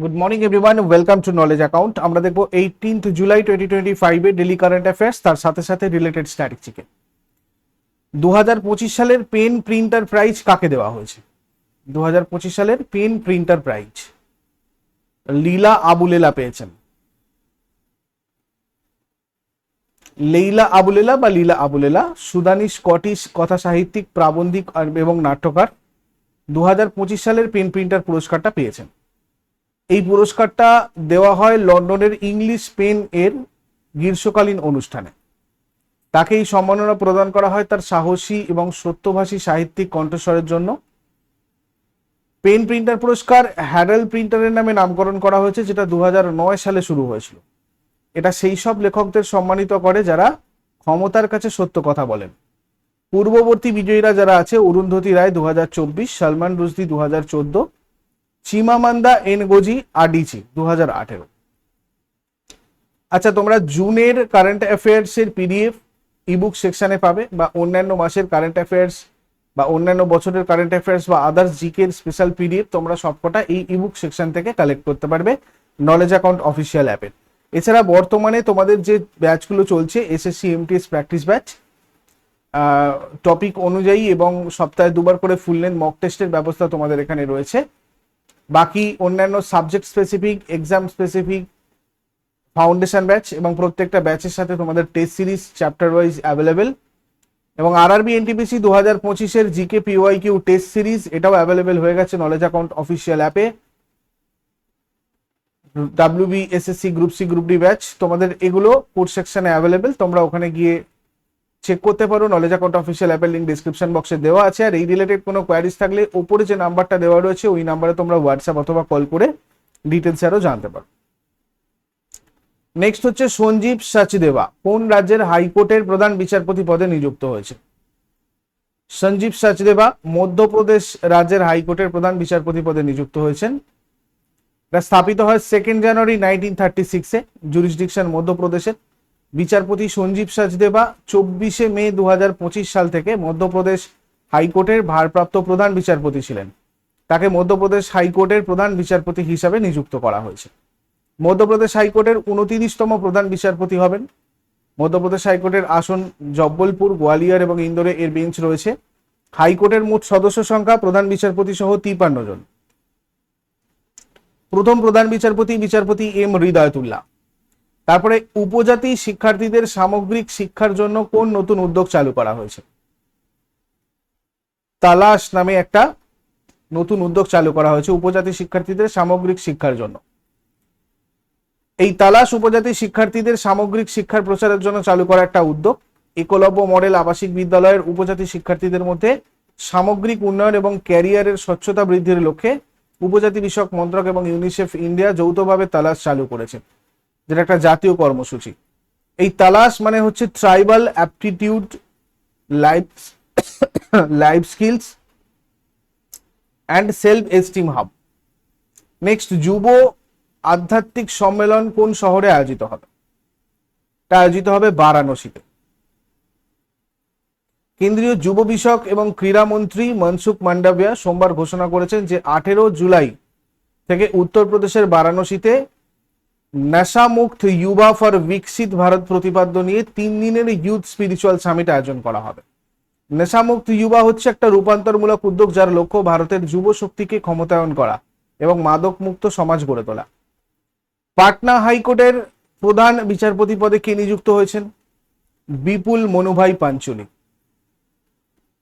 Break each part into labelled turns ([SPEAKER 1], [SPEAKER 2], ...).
[SPEAKER 1] Good morning everyone welcome to knowledge account আমরা দেখব eighteenth July twenty twenty ফাইভে daily current affairs তার সাথে সাথে রিলেটেড স্ট্র্যাটেজিকে দু হাজার পঁচিশ সালের পেন প্রিন্টার প্রাইজ কাকে দেওয়া হয়েছে? দু হাজার পঁচিশ সালের PEN Pinter prize Leila Aboulela পেয়েছেন। লেইলা আবুলেলা বা লীলা আবুলেলা, সুদানি, স্কটিশ কথা সাহিত্যিক প্রাবন্ধিক এবং নাট্যকার। দু হাজার পঁচিশ সালের পেন প্রিন্টার পুরস্কারটা পেয়েছেন। এই পুরস্কারটা দেওয়া হয় লন্ডনের ইংলিশ পেন এর গ্রীষ্মকালীন অনুষ্ঠানে। তাকে এই সম্মাননা প্রদান করা হয় তার সাহসী এবং সত্যভাষী সাহিত্যিক কণ্ঠস্বরের জন্য। পেন প্রিন্টার পুরস্কার হ্যাডেল প্রিন্টারের নামে নামকরণ করা হয়েছে, যেটা দু হাজার নয় সালে শুরু হয়েছিল। এটা সেই সব লেখকদের সম্মানিত করে যারা ক্ষমতার কাছে সত্য কথা বলেন। পূর্ববর্তী বিজয়ীরা যারা আছে, অরুন্ধতী রায় দু চব্বিশ, সালমান রুশদি দু হাজার চোদ্দ চিমামান্দা, এনগোজি আডিচি দু হাজার আঠেরো। আচ্ছা তোমরা জুনের কারেন্ট অ্যাফেয়ার্স এর পিডিএফ ইবুক সেকশনে পাবে, বা অন্যান্য মাসের কারেন্ট অ্যাফেয়ার্স বা অন্যান্য বছরের কারেন্ট অ্যাফেয়ার্স বা আদার্স জিকের স্পেশাল পিডিএফ তোমরা সবকটা এই ইবুক সেকশন থেকে কালেক্ট করতে পারবে নলেজ অ্যাকাউন্ট অফিসিয়াল অ্যাপের এছাড়া বর্তমানে তোমাদের যে ব্যাচগুলো চলছে SSC MTS practice batch topic অনুযায়ী এবং সপ্তাহে দুবার করে ফুল লেন্থ মক টেস্টের ব্যবস্থা তোমাদের এখানে রয়েছে। বাকি অন্যান্য subject specific exam specific foundation batch এবং প্রত্যেকটা ব্যাচের সাথে তোমাদের test series chapter wise available এবং আর আরআরবি এনটিপিসি দু হাজার পঁচিশের GK PY Q test series এটাও অ্যাভেলেবেল হয়ে গেছে নলেজ অ্যাকাউন্ট অফিসিয়াল অ্যাপে WB SSC group C group D batch তোমাদের এগুলো কোর্স সেকশনে অ্যাভেলেবেল তোমরা ওখানে গিয়ে চেক করতে পারো নলেজ অ্যাকাউন্ট অফিসিয়াল অ্যাপের লিঙ্ক ডিসক্রিপশন বক্সে দেওয়া আছে। আর এই রিলেটেড কোনো কোয়ারিজ থাকলে ওপরে যে নাম্বারটা দেওয়া রয়েছে, ওই নাম্বারে তোমরা হোয়াটসঅ্যাপ অথবা কল করে ডিটেলস আরও জানতে পারো। নেক্সট হচ্ছে সঞ্জীব সাচদেবা কোন রাজ্যের হাইকোর্টের প্রধান বিচারপতি পদে নিযুক্ত হয়েছে? সঞ্জীব সাচদেবা মধ্যপ্রদেশ রাজ্যের হাইকোর্টের প্রধান বিচারপতি পদে নিযুক্ত হয়েছেন। এটা স্থাপিত হয় সেকেন্ড জানুয়ারি নাইনটিন থার্টি সিক্সে জুরিসডিকশন মধ্যপ্রদেশের। বিচারপতি সঞ্জীব সাজদেবা চব্বিশে মে দু হাজার পঁচিশ সাল থেকে মধ্যপ্রদেশ হাইকোর্টের ভারপ্রাপ্ত প্রধান বিচারপতি ছিলেন। তাকে মধ্যপ্রদেশ হাইকোর্টের প্রধান বিচারপতি হিসাবে নিযুক্ত করা হয়েছে। মধ্যপ্রদেশ হাইকোর্টের উনতিরিশতম প্রধান বিচারপতি হবেন। মধ্যপ্রদেশ হাইকোর্টের আসন জব্বলপুর, গোয়ালিয়র এবং ইন্দোরে এর বেঞ্চ রয়েছে। হাইকোর্টের মোট সদস্য সংখ্যা প্রধান বিচারপতি সহ তিপান্ন জন। প্রথম প্রধান বিচারপতি বিচারপতি এম হৃদয়তুল্লাহ। তারপরে উপজাতি শিক্ষার্থীদের সামগ্রিক শিক্ষার জন্য কোন নতুন উদ্যোগ চালু করা হয়েছে? তালাশ নামে একটা নতুন উদ্যোগ চালু করা হয়েছে উপজাতি শিক্ষার্থীদের সামগ্রিক শিক্ষার জন্য। এই তালাশ উপজাতি শিক্ষার্থীদের সামগ্রিক শিক্ষার প্রচারের জন্য চালু করা একটা উদ্যোগ। একলব্য মডেল আবাসিক বিদ্যালয়ের উপজাতি শিক্ষার্থীদের মধ্যে সামগ্রিক উন্নয়ন এবং ক্যারিয়ারের স্বচ্ছতা বৃদ্ধির লক্ষ্যে উপজাতি বিষয়ক মন্ত্রক এবং ইউনিসেফ ইন্ডিয়া যৌথভাবে তালাশ চালু করেছে। যেটা একটা জাতীয় কর্মসূচি। এই তালাশ মানে হচ্ছে tribal aptitude life life skills and self esteem hub next যুব আধ্যাত্মিক সম্মেলন কোন শহরে আয়োজিত হবে? এটা আয়োজিত হবে বারাণসীতে। কেন্দ্রীয় যুব বিষয়ক এবং ক্রীড়ামন্ত্রী মনসুখ মান্ডাভিয়া সোমবার ঘোষণা করেছেন যে আঠেরো জুলাই থেকে উত্তরপ্রদেশের বারাণসীতে নেশামুক্ত ইউবা ফর বিকশিত ভারত প্রতিপাদ্য নিয়ে তিন দিনের ইউথ স্পিরিচুয়াল সামিট আয়োজন করা হবে। নেশামুক্ত ইউবা হচ্ছে একটা রূপান্তরমূলক উদ্যোগ যার লক্ষ্য ভারতের যুব শক্তিকে ক্ষমতায়ন করা এবং মাদক মুক্ত সমাজ গড়ে তোলা। পাটনা হাইকোর্টের প্রধান বিচারপতি পদে কে নিযুক্ত হয়েছেন? বিপুল মনুভাই পাঞ্চলি।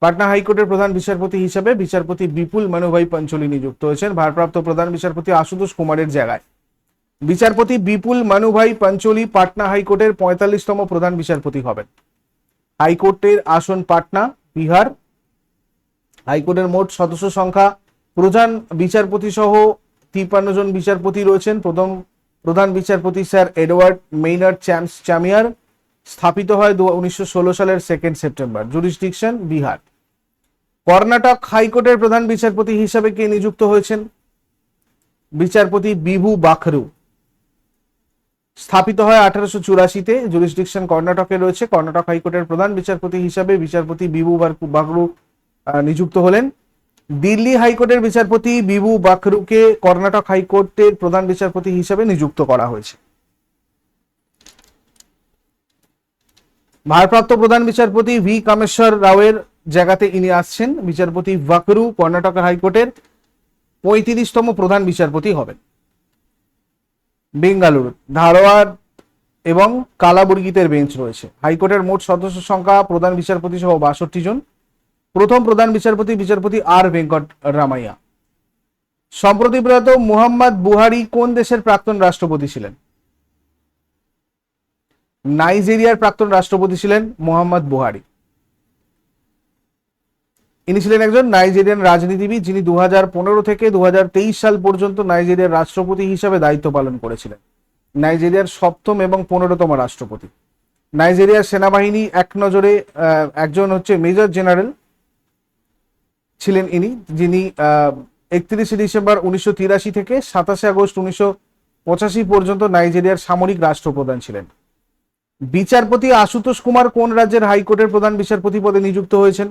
[SPEAKER 1] পাটনা হাইকোর্টের প্রধান বিচারপতি হিসেবে বিচারপতি বিপুল মনুভাই পাঞ্চলি নিযুক্ত হয়েছেন। ভারপ্রাপ্ত প্রধান বিচারপতি আশুতোষ কুমারের জায়গায়। বিচারপতি বিপুল মানুভাই পাঞ্চলি পাটনা হাইকোর্টের পঁয়তাল্লিশতম প্রধান বিচারপতি হবেন। হাইকোর্টের আসন পাটনা, বিহার। হাইকোর্টের মোট সদস্য সংখ্যা প্রধান বিচারপতি সহ তিপ্পান্ন জন বিচারপতি রয়েছেন। প্রথম প্রধান বিচারপতি sir Edward Maynard Champs Chamier স্থাপিত হয় উনিশশো ষোলো সালের second September jurisdiction Bihar. Karnataka হাইকোর্টের প্রধান বিচারপতি হিসাবে কে নিযুক্ত হয়েছেন? বিচারপতি বিভু বাখরু। স্থাপিত হয় আঠারোশো চুরাশিতে। জুরিসডিকশন কর্ণাটকে রয়েছে। কর্ণাটক হাইকোর্টের প্রধান বিচারপতি হিসাবে বিচারপতি বিভু বাকরু আহ, নিযুক্ত হলেন। দিল্লি হাইকোর্টের বিচারপতি বিভু বাকরুকে কর্ণাটক হাইকোর্টের প্রধান বিচারপতি হিসেবে নিযুক্ত করা হয়েছে। ভারপ্রাপ্ত প্রধান বিচারপতি ভি কামেশ্বর রাওয়ের জায়গাতে ইনি আসছেন। বিচারপতি বাকরু কর্ণাটক হাইকোর্টের পঁয়ত্রিশতম প্রধান বিচারপতি হবেন। বেঙ্গালুরু, ধারওয়াড় এবং কালাবুর্গিতের বেঞ্চ রয়েছে। হাইকোর্টের মোট সদস্য সংখ্যা প্রধান বিচারপতি সহ বাষট্টি জন। প্রথম প্রধান বিচারপতি বিচারপতি আর ভেঙ্কট রামাইয়া। সম্প্রতি প্রয়াত মুহাম্মদ বুহারি কোন দেশের প্রাক্তন রাষ্ট্রপতি ছিলেন? নাইজেরিয়ার প্রাক্তন রাষ্ট্রপতি ছিলেন মোহাম্মদ বুহারি। ইনি ছিলেন একজন নাইজেরিয়ান রাজনীতিবিদ যিনি দু হাজার পনেরো থেকে দু হাজার তেইশ সাল পর্যন্ত নাইজেরিয়ার রাষ্ট্রপতি হিসাবে দায়িত্ব পালন করেছিলেন। নাইজেরিয়ার সপ্তম এবং পনেরোতম রাষ্ট্রপতি। নাইজেরিয়ার সেনাবাহিনী এক নজরে একজন হচ্ছে মেজর জেনারেল ছিলেন ইনি, যিনি একত্রিশে ডিসেম্বর উনিশশো তিরাশি থেকে সাতাশে আগস্ট উনিশশো পঁচাশি পর্যন্ত নাইজেরিয়ার সামরিক রাষ্ট্রপ্রধান ছিলেন। বিচারপতি আশুতোষ কুমার কোন রাজ্যের হাইকোর্টের প্রধান বিচারপতি পদে নিযুক্ত হয়েছেন?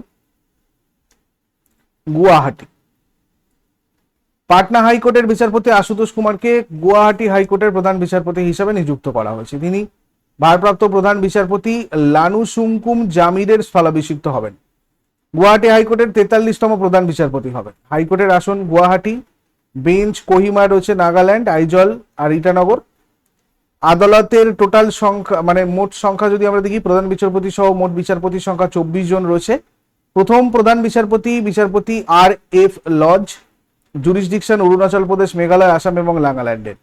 [SPEAKER 1] গুয়াহাটি। পাটনা হাইকোর্টের বিচারপতি আশুতোষ কুমারকে গুয়াহাটি হাইকোর্টের প্রধান বিচারপতি হিসাবে নিযুক্ত করা হয়েছে। তিনি ভারপ্রাপ্ত প্রধান বিচারপতি লানু সুংকুম জামিরের স্থলাভিষিক্ত হবেন। গুয়াহাটি হাইকোর্টের তেতাল্লিশতম প্রধান বিচারপতি হবেন। হাইকোর্টের আসন গুয়াহাটি, বেঞ্চ কোহিমা রয়েছে নাগাল্যান্ড, আইজল আর ইটানগর। আদালতের টোটাল সংখ্যা মানে মোট সংখ্যা যদি আমরা দেখি, প্রধান বিচারপতি সহ মোট বিচারপতির সংখ্যা চব্বিশ জন রয়েছে। প্রথম প্রধান বিচারপতি বিচারপতি R F Lodge jurisdiction Arunachal Pradesh, Meghalaya, Assam এবং নাগাল্যান্ডের।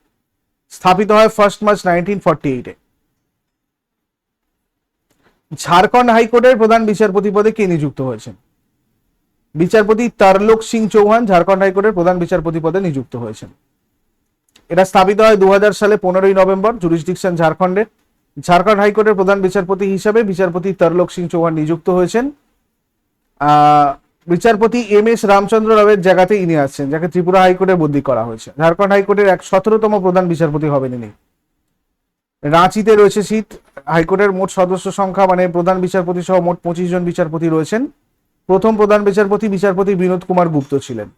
[SPEAKER 1] স্থাপিত হয় ফার্স্ট মার্চ নাইনটিন ফর্টি এইটে ঝাড়খণ্ড হাইকোর্টের প্রধান বিচারপতি পদে কে নিযুক্ত হয়েছেন? বিচারপতি তারলোক সিং চৌহান ঝাড়খণ্ড হাইকোর্টের প্রধান বিচারপতি পদে নিযুক্ত হয়েছেন। এটা স্থাপিত হয় দু সালে পনেরোই নভেম্বর জুরিসডিকশন ঝাড়খণ্ডের। ঝাড়খণ্ড হাইকোর্টের প্রধান বিচারপতি হিসাবে বিচারপতি তরলোক সিং চৌহান নিযুক্ত হয়েছেন। বিচারপতি এম এস রামচন্দ্র রাওয়ের জায়গাতে ইনি আসছেন যাকে ত্রিপুরা হাইকোর্টে বদলি করা হয়েছে। ঝাড়খণ্ড হাইকোর্টের এক সতেরোতম প্রধান বিচারপতি হবেন ইনি। রাঁচিতে রয়েছে সিট, হাইকোর্টের মোট সদস্য সংখ্যা মানে প্রধান বিচারপতি সহ মোট পঁচিশ জন বিচারপতি রয়েছেন। প্রথম প্রধান বিচারপতি বিচারপতি বিনোদ কুমার গুপ্ত ছিলেন।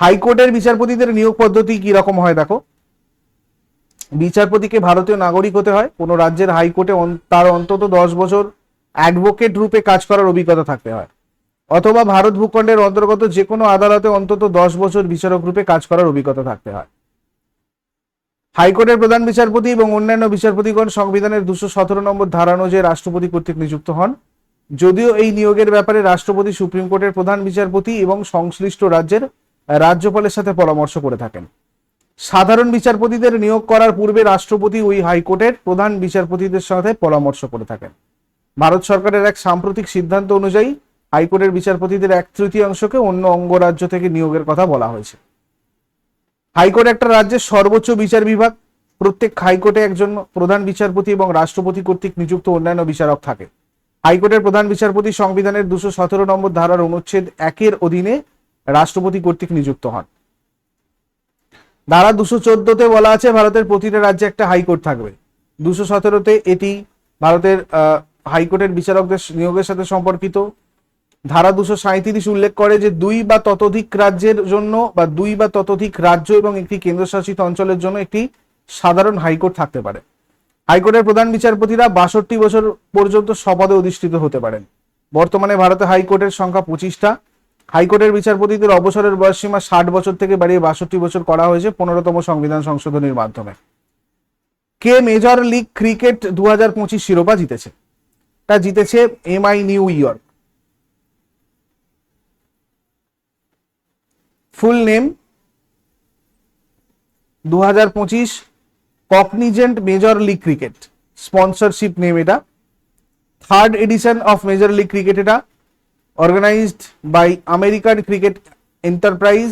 [SPEAKER 1] হাইকোর্টের বিচারপতিদের নিয়োগ পদ্ধতি কি রকম হয়, দেখো? বিচারপতিকে ভারতীয় নাগরিক হতে হয়, কোনো রাজ্যের হাইকোর্টে তার অন্তত দশ বছর অ্যাডভোকেট রূপে কাজ করার অভিজ্ঞতা থাকতে হয়। অথবা ভারত ভূখণ্ডের অন্তর্গত যে কোনো আদালতে অন্তত দশ বছর বিচারক রূপে কাজ করার অভিজ্ঞতা থাকতে হয়। হাইকোর্টের প্রধান বিচারপতি এবং অন্যান্য বিচারপতিগণ সংবিধানের দুশো সতেরো নম্বর ধারা অনুযায়ী রাষ্ট্রপতি কর্তৃক নিযুক্ত হন, যদিও এই নিয়োগের ব্যাপারে রাষ্ট্রপতি সুপ্রিম কোর্টের প্রধান বিচারপতি এবং সংশ্লিষ্ট রাজ্যের রাজ্যপালের সাথে পরামর্শ করে থাকেন। সাধারণ বিচারপতিদের নিয়োগ করার পূর্বে রাষ্ট্রপতি ওই হাইকোর্টের প্রধান বিচারপতিদের সাথে পরামর্শ করে থাকেন। ভারত সরকারের এক সাম্প্রতিক সিদ্ধান্ত অনুযায়ী হাইকোর্টের বিচারপতিদের এক তৃতীয়াংশকে অন্য অঙ্গরাজ্য থেকে নিয়োগের কথা বলা হয়েছে। হাইকোর্ট একটা রাজ্যের সর্বোচ্চ বিচার বিভাগ। প্রত্যেক হাইকোর্টে একজন প্রধান বিচারপতি এবং রাষ্ট্রপতি কর্তৃক নিযুক্ত অন্যান্য বিচারক থাকে। হাইকোর্টের প্রধান বিচারপতি সংবিধানের দুশো সতেরো নম্বর ধারার অনুচ্ছেদ একের অধীনে রাষ্ট্রপতি কর্তৃক নিযুক্ত হন। ধারা দুশো চোদ্দতে বলা আছে, ভারতের প্রতিটা রাজ্যে একটা হাইকোর্ট থাকবে। দুশো সতেরোতে এটি ভারতের হাইকোর্টের বিচারকদের নিয়োগের সাথে সম্পর্কিত। ধারা দুশো সাঁইত্রিশ উল্লেখ করে যে দুই বা ততোধিক রাজ্যের জন্য বা দুই বা ততোধিক রাজ্য এবং একটি কেন্দ্রশাসিত অঞ্চলের জন্য একটি সাধারণ হাইকোর্ট থাকতে পারে। হাইকোর্টের প্রধান বিচারপতিরা বাষট্টি বছর পর্যন্ত শপথে অধিষ্ঠিত হতে পারেন। বর্তমানে ভারতে হাইকোর্টের সংখ্যা পঁচিশটা। হাইকোর্টের বিচারপতিদের অবসরের বয়সসীমা ষাট বছর থেকে বাড়িয়ে বাষট্টি বছর করা হয়েছে পনেরোতম সংবিধান সংশোধনীর মাধ্যমে। কে মেজর লিগ ক্রিকেট দু হাজার পঁচিশ শিরোপা জিতেছে? তা জিতেছে MI New York full name দু হাজার পঁচিশ Cognizant major league cricket sponsorship name এটা। Third edition of major league cricket এটা। Organized by American cricket enterprise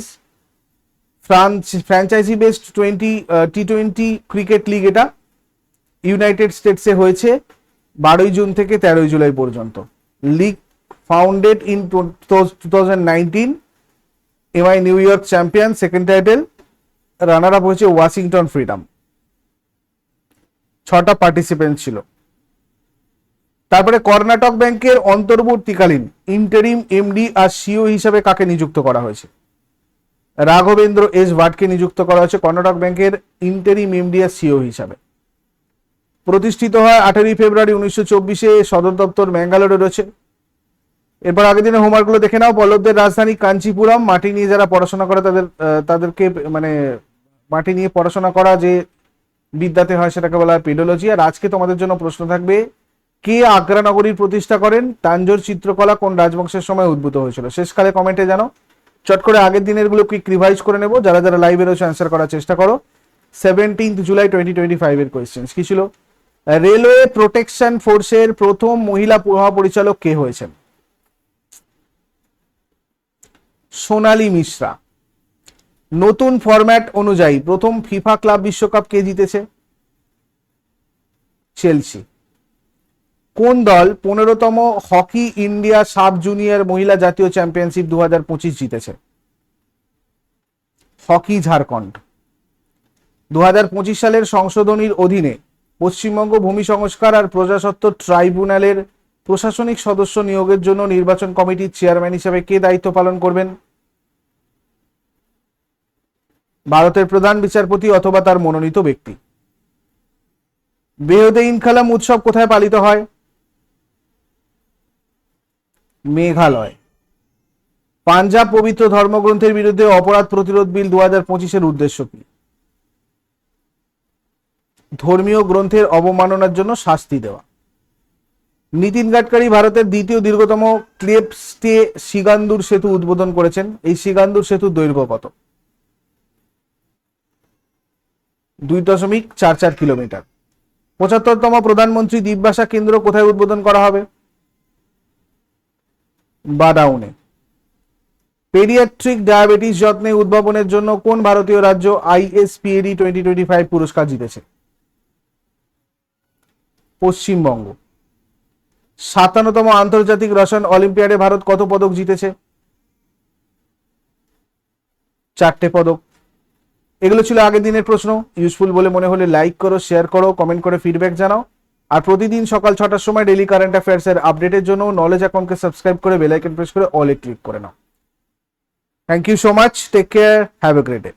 [SPEAKER 1] France franchise based twenty T twenty cricket league এটা। ইউনাইটেড স্টেটসে হয়েছে। বারোই June থেকে তেরোই জুলাই পর্যন্ত। League founded in two thousand nineteen MI New York champion second title runner up হয়েছে Washington Freedom ছটা participant ছিল। তারপরে কর্ণাটক ব্যাংকের অন্তর্বর্তীকালীন ইন্টারিম এমডি আর সিও হিসাবে কাকে নিযুক্ত করা হয়েছে? রাঘবেন্দ্র এস ভাটকে নিযুক্ত করা হয়েছে কর্ণাটক ব্যাংকের ইন্টারিম এমডি আর সিও হিসাবে। প্রতিষ্ঠিত হয় আঠেরোই ফেব্রুয়ারি উনিশশো চব্বিশে, সদর দপ্তর ম্যাঙ্গালোরে রয়েছে। এরপর আগের দিনের হোমওয়ার্কগুলো দেখে নাও। পল্লবদের রাজধানী কাঞ্চিপুরম, মাটি নিয়ে যারা পড়াশোনা করে তাদের তাদেরকে মানে মাটি নিয়ে পড়াশোনা করা যে বিদ্যাতে হয় সেটাকে বলা হয় পেডোলজি। আর আজকে তোমাদের জন্য প্রশ্ন থাকবে, কে আগ্রা নগরীর প্রতিষ্ঠা করেন? তাঞ্জোর চিত্রকলা কোন রাজবংশের সময় উদ্ভূত হয়েছিল? শেষকালে কমেন্টে জানো চট করে আগের দিনেরগুলো কুইক রিভাইজ করে নেব। যারা যারা লাইভে রয়েছে অ্যান্সার করার চেষ্টা করো। সেভেন্টিন্থ জুলাই টোয়েন্টি টোয়েন্টি ফাইভের কোয়েশ্চেন কি ছিল? রেলওয়ে প্রোটেকশন ফোর্সের প্রথম মহিলা মহাপরিচালক কে হয়েছেন? সোনালী মিশ্রা। নতুন ফরম্যাট অনুযায়ী প্রথম ফিফা ক্লাব বিশ্বকাপ কে জিতেছে? চেলসি। কোন দল পনেরোতম হকি ইন্ডিয়া সাব জুনিয়র মহিলা জাতীয় চ্যাম্পিয়নশিপ দু হাজার পঁচিশ জিতেছে? হকি ঝাড়খণ্ড। দু সালের সংশোধনীর অধীনে পশ্চিমবঙ্গ ভূমি সংস্কার আর প্রজাসত্ব ট্রাইব্যুনালের প্রশাসনিক সদস্য নিয়োগের জন্য নির্বাচন কমিটির চেয়ারম্যান হিসেবে কে দায়িত্ব পালন করবেন? ভারতের প্রধান বিচারপতি অথবা তার মনোনীত ব্যক্তি। বেহদে ইনকালাম উৎসব কোথায় পালিত হয়? মেঘালয়। পাঞ্জাব পবিত্র ধর্মগ্রন্থের বিরুদ্ধে অপরাধ প্রতিরোধ বিল দু হাজার পঁচিশের উদ্দেশ্য কি? ধর্মীয় গ্রন্থের অবমাননার জন্য শাস্তি দেওয়া। নীতিন গাডকারি ভারতের দ্বিতীয় দীর্ঘতম ক্লেপ স্টে সিগান্দুর সেতু উদ্বোধন করেছেন। এই সিগান্দুর সেতু দৈর্ঘ্য কত? দুই দশমিক চার চার কিলোমিটার। পঁচাত্তরতম প্রধানমন্ত্রী দ্বীপবাসা কেন্দ্র কোথায় উদ্বোধন করা হবে? বাডাউনে পেডিয়াট্রিক ডায়াবেটিস যত্নে উদ্ভাবনের জন্য কোন ভারতীয় রাজ্য আইএসপিএডি টোয়েন্টি টোয়েন্টি ফাইভ পুরস্কার জিতেছে? পশ্চিমবঙ্গ। সাতান্নতম আন্তর্জাতিক রসায়ন অলিম্পিয়াডে ভারত কত পদক জিতেছে? চারটে পদক। এগুলো ছিল আগের দিনের প্রশ্ন। ইউজফুল বলে মনে হলে লাইক করো শেয়ার করো কমেন্ট করে ফিডব্যাক জানাও। আর প্রতিদিন সকাল ছটার সময় ডেলি কারেন্ট অ্যাফেয়ার্স এর আপডেটের জন্য নলেজ অ্যাকাউন্টকে সাবস্ক্রাইব করে বেল আইকন প্রেস করে অলে ক্লিক করে নাও। Thank you so much take care have a great day